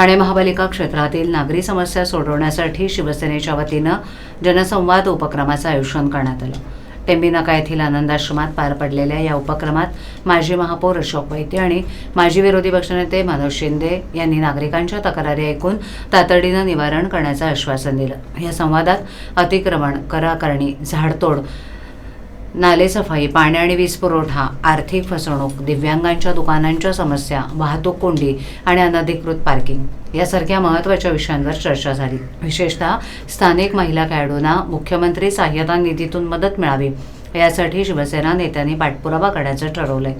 ठाणे महापालिका क्षेत्रातील नागरी समस्या सोडवण्यासाठी शिवसेनेच्या वतीनं जनसंवाद उपक्रमाचं आयोजन करण्यात आलं. टेंबीनाका येथील आनंदाश्रमात पार पडलेल्या या उपक्रमात माजी महापौर अशोक वैद्य आणि माजी विरोधी पक्षनेते मनोज शिंदे यांनी नागरिकांच्या तक्रारी ऐकून तातडीनं निवारण करण्याचं आश्वासन दिलं. या संवादात अतिक्रमण कराकरणी झाडतोड नालेसफाई पाणी आणि वीज पुरवठा आर्थिक फसवणूक दिव्यांगांच्या दुकानांच्या समस्या वाहतूक कोंडी आणि अनधिकृत पार्किंग यासारख्या महत्त्वाच्या विषयांवर चर्चा झाली. विशेषतः स्थानिक महिला खेळाडूंना मुख्यमंत्री सहाय्यता निधीतून मदत मिळावी यासाठी शिवसेना नेत्यांनी पाठपुरावा करण्याचं ठरवलंय.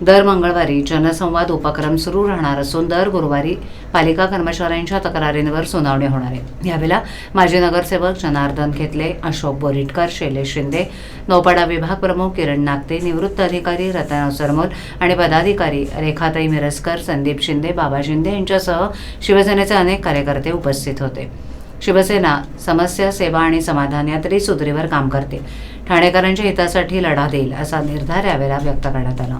दर मंगळवारी जनसंवाद उपक्रम सुरू राहणार असून दर गुरुवारी पालिका कर्मचाऱ्यांच्या तक्रारींवर सुनावणी होणार आहे. यावेळेला माजी नगरसेवक जनार्दन खेतले अशोक बोरिटकर शैलेश शिंदे नौपाडा विभाग प्रमुख किरण नागते निवृत्त अधिकारी रतन सरमोल आणि पदाधिकारी रेखाताई मिरसकर संदीप शिंदे बाबा शिंदे यांच्यासह शिवसेनेचे अनेक कार्यकर्ते उपस्थित होते. शिवसेना समस्या सेवा आणि समाधान या त्रिसूत्रीवर काम करते. ठाणेकरांच्या हितासाठी लढा देईल असा निर्धार यावेळेला व्यक्त करण्यात आला.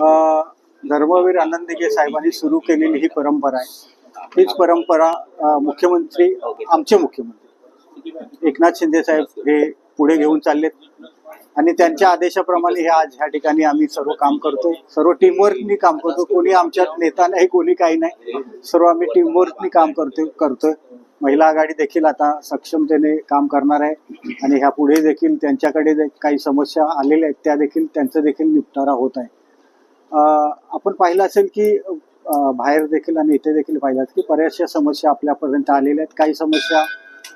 धर्मवीर आनंदगे साहेबांनी सुरू केलेली ही परंपरा आहे. हीच परंपरा मुख्यमंत्री आमचे मुख्यमंत्री एकनाथ शिंदे साहेब हे पुढे घेऊन चाललेत. आणि त्यांच्या आदेशाप्रमाणे हे आज ह्या ठिकाणी आम्ही सर्व काम करतो सर्व टीमवर्कनी काम करतो कोणी आमच्यात नेता नाही कोणी काही नाही. सर्व आम्ही टीमवर्कनी काम करतो करतोय. महिला आघाडी देखील आता सक्षमतेने काम करणार आहे. आणि ह्या पुढे देखील त्यांच्याकडे जे काही समस्या आलेल्या आहेत त्या देखील त्यांचा देखील निपटारा होत आहे. आपण पाहिलं असेल की बाहेर देखील आणि इथे देखील पाहिलं की बऱ्याचशा समस्या आपल्यापर्यंत आलेल्या आहेत. काही समस्या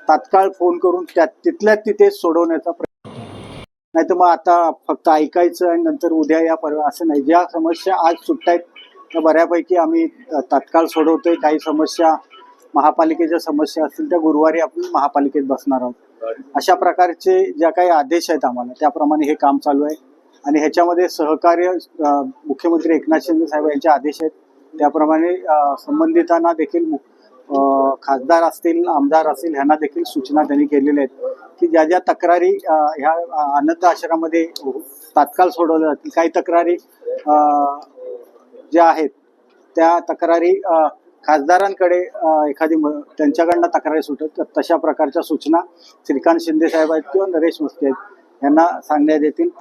तात्काळ फोन करून त्या तिथल्या तिथे सोडवण्याचा प्रयत्न नाही तर मग आता फक्त ऐकायचं आणि नंतर उद्या या परवा असं नाही. ज्या समस्या आज सुटतायत त्या बऱ्यापैकी आम्ही तात्काळ सोडवतोय. काही समस्या महापालिकेच्या समस्या असतील त्या गुरुवारी आपण महापालिकेत बसणार आहोत. अशा प्रकारचे ज्या काही आदेश आहेत आम्हाला त्याप्रमाणे हे काम चालू आहे. आणि ह्याच्यामध्ये सहकार्य मुख्यमंत्री एकनाथ शिंदे साहेब यांचे आदेश आहेत. त्याप्रमाणे संबंधितांना देखील खासदार असतील आमदार असतील ह्यांना देखील सूचना त्यांनी केलेल्या आहेत की ज्या ज्या तक्रारी ह्या अनंत आनंद आश्रमामध्ये तात्काळ सोडवल्या जातील. काही तक्रारी ज्या आहेत त्या तक्रारी खासदारांकडे एखादी म- त्यांच्याकडनं तक्रारी सुटत तर तशा प्रकारच्या सूचना श्रीकांत शिंदे साहेब आहेत किंवा नरेश मस्ती आहेत यांना सांगण्यात येतील. प्र